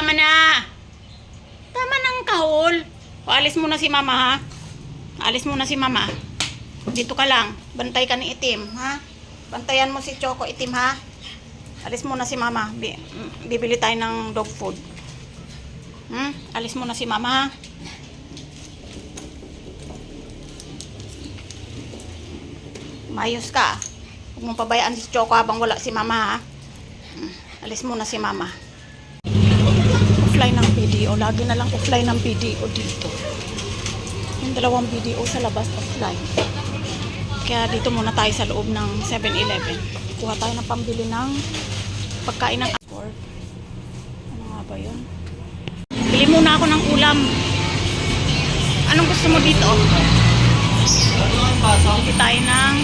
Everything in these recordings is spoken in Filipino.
tama na. Tama ng kahol. O, alis muna si mama, ha? Alis muna si mama. Dito ka lang. Bantay ka ni itim, ha? Bantayan mo si Choco itim, ha? Alis muna si mama. Bi- bibili tayo ng dog food. Hmm? Alis muna si mama, ha? Mayos ka. Huwag mong pabayaan si Choco habang wala si mama, ha? Hmm. Alis muna si mama. Offline ng video. Lagi na lang offline ng video dito. Yung dalawang video sa labas offline. Kaya dito muna tayo sa loob ng 7-Eleven. Kuha tayo ng pambili ng pagkain ng sport. Ano nga ba yun? Bili muna ako ng ulam. Anong gusto mo dito? Bili tayo ng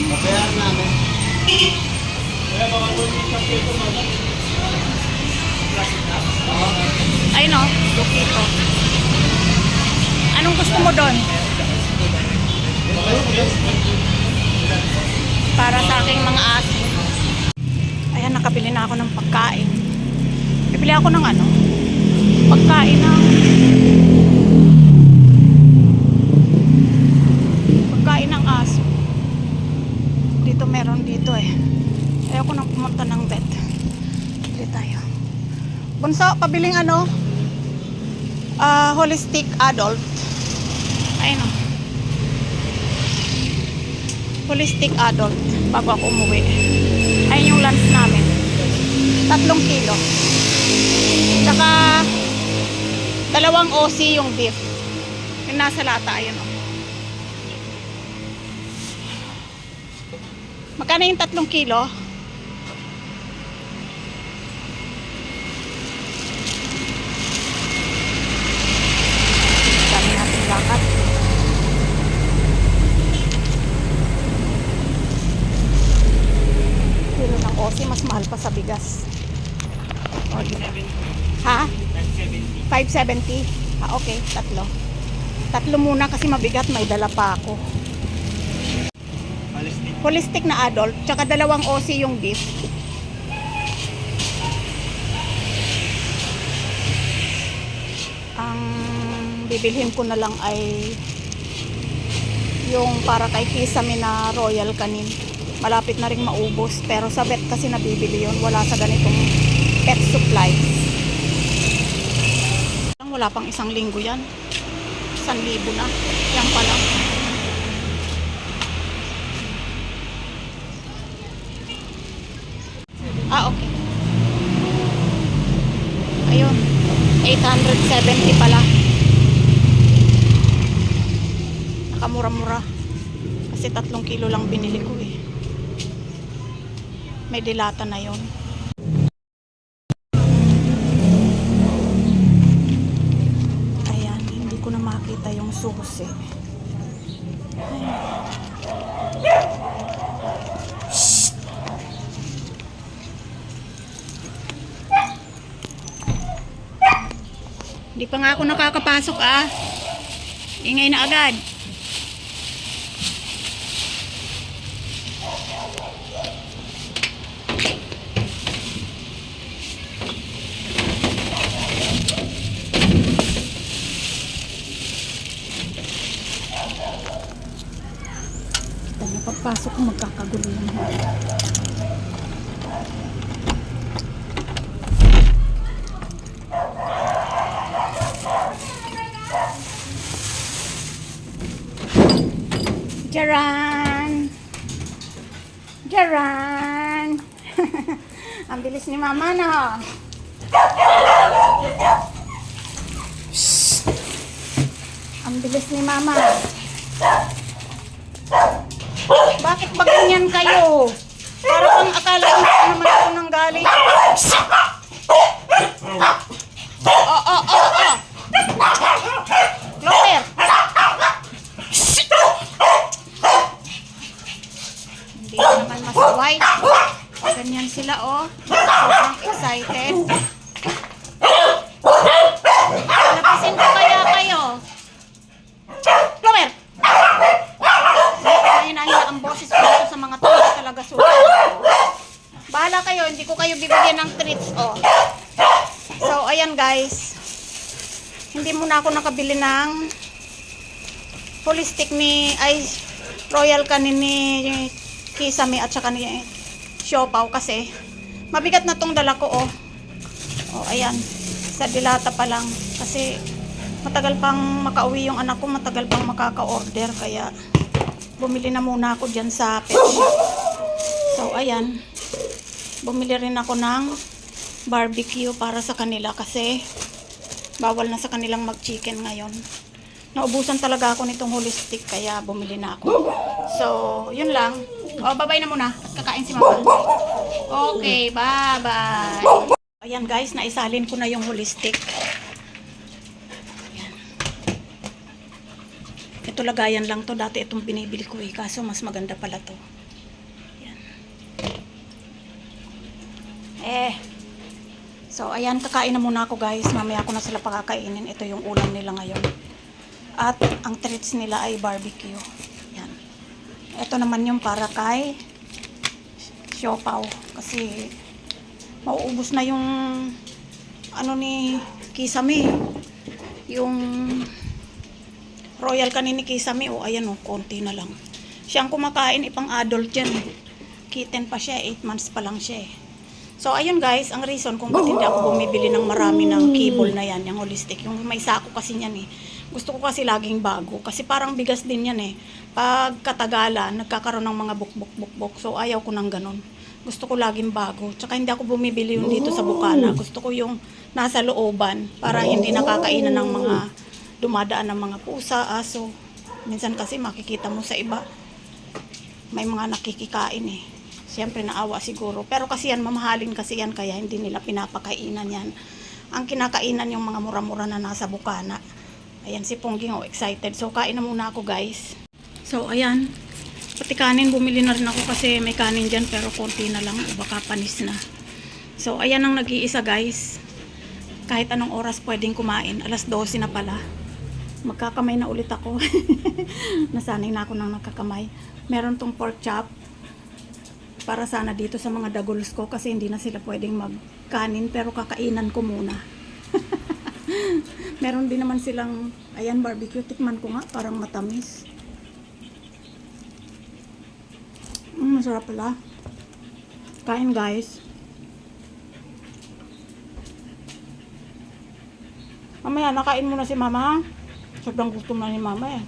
ay no, lukito. Anong gusto mo doon? Para sa aking mga aso. Ayan, nakabili na ako ng pagkain. Bibili ako ng ano? Pagkain ng... Pagkain ng aso. Dito meron dito eh. Ayoko nang pumunta ng vet. Bili tayo. Bunso, pabiling ano? Ah, holistic adult. Ayun o. Holistic adult. Bago ako umuwi. Ayun yung lunch namin. Tatlong kilo. Tsaka, dalawang OC yung beef. Yung nasa lata, ayun o. Magkano yung tatlong kilo? Dami natin lakad. OC, mas mahal pa sa bigas. Ha? 570. Ah, okay. Tatlo. Tatlo muna kasi mabigat. May dala pa ako. Holistic na adult. Tsaka dalawang OC yung beef. Ang bibilhin ko na lang ay yung para kay Kisame na Royal Canin. Malapit na rin maubos. Pero sa vet kasi nabibili yun. Wala sa ganitong pet supplies. Wala pang isang linggo yan. Isang libo na. Yan pa lang. Ah, okay. Ayun. 870 pala. Nakamura-mura. Kasi tatlong kilo lang binili ko eh. May dilata na yon. Ayan, hindi ko na makita yung susi. Hindi pa nga ako nakakapasok ah. Ingay na agad. Pagpasok ko magkakagulo mga. Jaran! Jaran! Ang bilis ni mama na. Ang bilis ni mama. Bakit ba ganyan kayo? Para bang akala ko na naman ako nang galing. Oh, oh, oh, oh. Clover. Hindi naman masaway. Ganyan sila, oh. Sobrang excited. Lapisin ko kaya kayo. Clover! Hinahinahina ang boses ko dito sa mga tao talaga sulit. Treats, oh. So, ayan guys. hindi muna ako nakabili ng holistic ni ay royal kanin ni Kisame at saka ni Siopaw kasi mabigat na tong dala ko oh. Oh, ayan. Sa dilata pa lang kasi matagal pang makauwi yung anak ko, matagal pang makaka-order kaya bumili na muna ako diyan sa pet. So ayan. Bumili rin ako ng barbecue para sa kanila kasi bawal na sa kanilang mag-chicken ngayon. Naubusan talaga ako nitong holistic kaya bumili na ako. So, yun lang. O, babay na muna. Kakain si mama. Okay, bye-bye. Ayan guys, naisalin ko na yung holistic. Ayan. Ito lagayan lang to. Dati itong binibili ko eh. Kaso mas maganda pala to. Ayan. Eh. So, ayan. Kakain na muna ako guys. Mamaya ko na sila pakakainin. Ito yung ulam nila ngayon. At ang treats nila ay barbecue. Yan. Ito naman yung para kay siopaw. Kasi mauubos na yung ano ni Kisame. Yung royal kanin ni Kisame. O ayan o, konti na lang. Siyang kumakain, ipang adult yan. eh. Kitten pa siya, 8 months pa lang siya eh. So, ayun guys, ang reason kung ba't hindi ako bumibili ng marami ng cable na yan, yung holistic. Yung may sako kasi yan eh. Gusto ko kasi laging bago. Kasi parang bigas din yan eh. Pag katagalan, nagkakaroon ng mga buk-buk-buk-buk. So, ayaw ko ng ganun. Gusto ko laging bago. Tsaka hindi ako bumibili yung dito sa Bukana. Gusto ko yung nasa looban para hindi nakakainan ng mga dumadaan ng mga pusa, aso. Minsan kasi makikita mo sa iba, may mga nakikikain eh. Siyempre naawa siguro. Pero kasi yan, mamahalin kasi yan, kaya hindi nila pinapakainan yan. Ang kinakainan yung mga mura-mura na nasa bukana. Ayan, si Pongging, oh, excited. So, kain na muna ako, guys. So, ayan. Pati kanin, bumili na rin ako kasi may kanin dyan, pero konti na lang. Baka panis na. So, ayan ang nag-iisa, guys. Kahit anong oras pwedeng kumain. Alas 12 na pala. Magkakamay na ulit ako. Nasanay na ako ng nagkakamay. Meron tong pork chop para sana dito sa mga dagulos ko kasi hindi na sila pwedeng magkanin pero kakainan ko muna. Meron din naman silang ayan barbecue tikman ko nga parang matamis. Mm, masarap pala. Kain guys. Mamaya nakain muna si mama. Sobrang gutom na ni mama eh.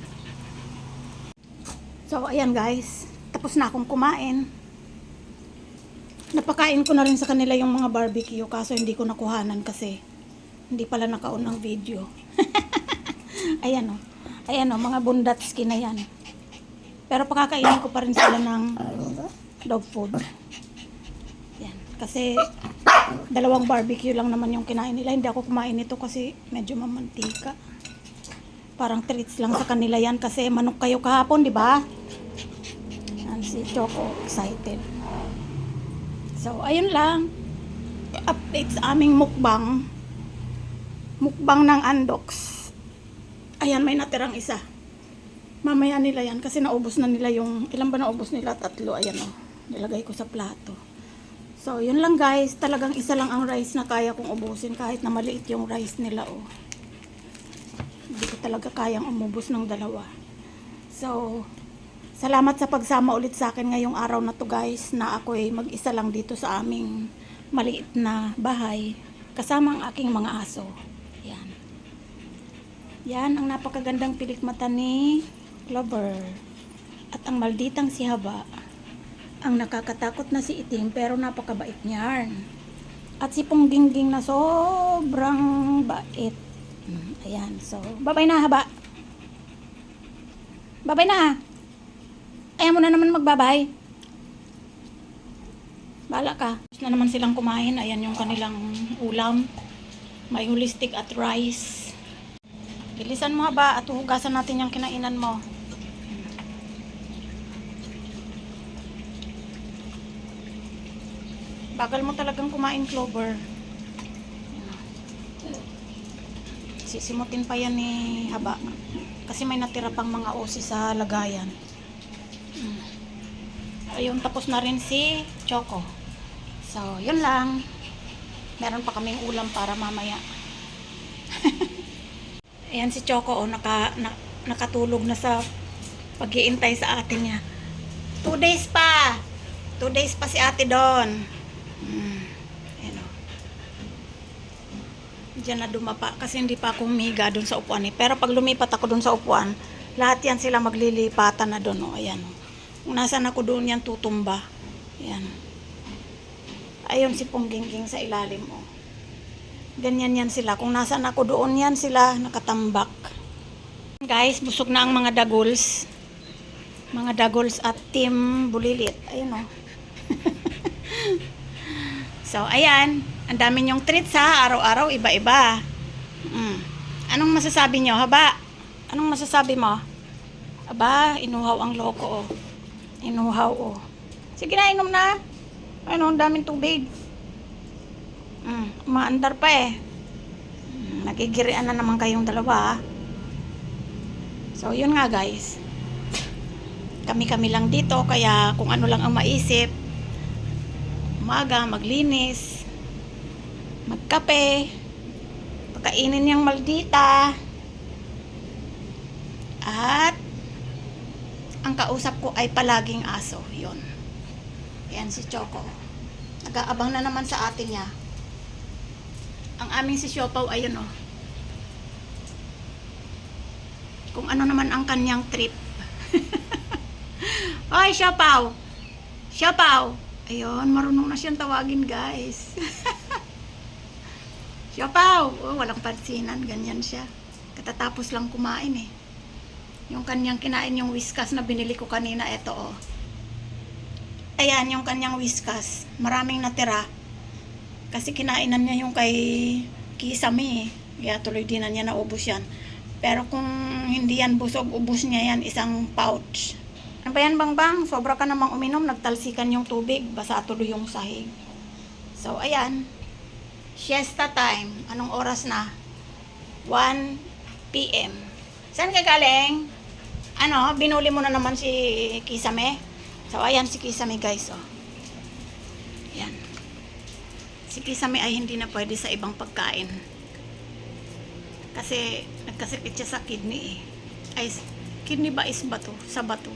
So ayan guys. Tapos na akong kumain. Napakain ko na rin sa kanila yung mga barbecue kaso hindi ko nakuhanan kasi hindi pala nakaon ang video. Ayan o. Ayan o, mga bundatski na yan. Pero pakakainin ko pa rin sila ng dog food. Yan. Kasi dalawang barbecue lang naman yung kinain nila. Hindi ako kumain nito kasi medyo mamantika. Parang treats lang sa kanila yan kasi manok kayo kahapon, di ba? Si Choco, excited. So, ayun lang. Update sa aming mukbang. Mukbang ng Andox. Ayan, may natirang isa. Mamaya nila yan kasi naubos na nila yung, ilan ba naubos nila? Tatlo, ayan o. Nilagay ko sa plato. So, yun lang guys. Talagang isa lang ang rice na kaya kong ubusin kahit na maliit yung rice nila oh. Hindi ko talaga kayang umubos ng dalawa. So, Salamat sa pagsama ulit sa akin ngayong araw na to guys na ako ay mag-isa lang dito sa aming maliit na bahay kasama ang aking mga aso. Yan. Yan ang napakagandang pilik mata ni Clover. At ang malditang si Haba. Ang nakakatakot na si Itim pero napakabait niyan. At si Punggingging na sobrang bait. Hmm, Ayan. So, babay na Haba. Babay na. Ayaw mo na naman magbabay. Bala ka. Na naman silang kumain. Ayan yung kanilang ulam. May holistic at rice. Bilisan mo ba at hugasan natin yung kinainan mo. Bagal mo talagang kumain, Clover. Sisimutin pa yan ni Haba. Kasi may natira pang mga osi sa lagayan. Ayun, tapos na rin si Choco. So, yun lang. Meron pa kaming ulam para mamaya. Ayan si Choco, oh, naka, na, nakatulog na sa pag-iintay sa atin niya. Two days pa! Two days pa si ate doon. Hmm. Ayan, oh. Diyan na dumapa kasi hindi pa ako humiga doon sa upuan eh. Pero pag lumipat ako doon sa upuan, lahat yan sila maglilipatan na doon. Oh. Ayan. Oh. Kung nasan ako doon yan tutumba. Ayan. Ayun si Punggingking sa ilalim. Oh. Ganyan yan sila. Kung nasan ako doon yan sila nakatambak. Guys, busog na ang mga dagols. Mga dagols at team bulilit. Ayun oh. so, ayan. Ang dami niyong treats ha. Araw-araw, iba-iba. Mm. Anong masasabi niyo, haba? Anong masasabi mo? Aba, inuhaw ang loko, oh. Inuhaw, oh. Sige na, inom na. Ano, ang daming tubig. Mm, umaandar pa eh. Mm, nagigirian na naman kayong dalawa, ah. So, yun nga, guys. Kami-kami lang dito, kaya kung ano lang ang maisip, umaga, maglinis, magkape, pagkainin niyang maldita, at ang kausap ko ay palaging aso. Yun. Yan si Choco. Nag-aabang na naman sa atin niya. Ang aming si Siopaw, ayun oh. Kung ano naman ang kanyang trip. Oy, Siopaw! Siopaw! Ayun, marunong na siyang tawagin, guys. Siopaw! Oh, walang pansinan, ganyan siya. Katatapos lang kumain eh. Yung kanyang kinain yung whiskas na binili ko kanina, eto oh. Ayan, yung kanyang whiskas. Maraming natira. Kasi kinainan niya yung kay Kisame. eh. Kaya tuloy din na niya naubos yan. Pero kung hindi yan busog, ubos niya yan isang pouch. Ano ba yan, Bang Bang? Sobra ka namang uminom, nagtalsikan yung tubig, basa tuloy yung sahig. So, ayan. Siesta time. Anong oras na? 1 p.m. Saan ka galing? Ano, binuli mo na naman si Kisame? So, ayan si Kisame guys, oh. Yan. Si Kisame ay hindi na pwede sa ibang pagkain. Kasi, nagkasakit siya sa kidney eh. Ay, kidney ba is bato? Sa bato.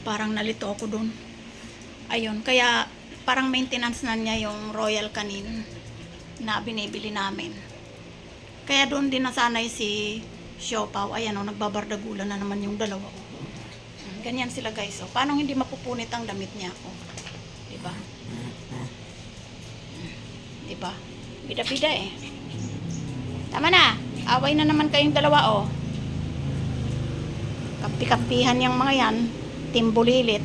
Parang nalito ako dun. Ayun, kaya parang maintenance na niya yung Royal Canin na binibili namin. Kaya doon din nasanay si Siopaw. Ayan o, nagbabardagulan na naman yung dalawa. Oh. Ganyan sila guys. Oh. Paano hindi mapupunit ang damit niya? Oh. Diba? Diba? Bida-bida eh. Tama na. Away na naman kayong dalawa oh. Kampi-kampihan yung mga yan. Team Bulilit.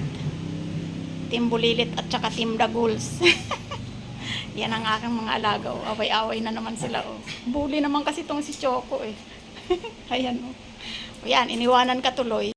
Team Bulilit at saka Team Daguls. yan ang aking mga alaga oh. Away-away na naman sila oh. Bully naman kasi tong si Choco eh. Ayan oh. O yan, iniwanan ka tuloy.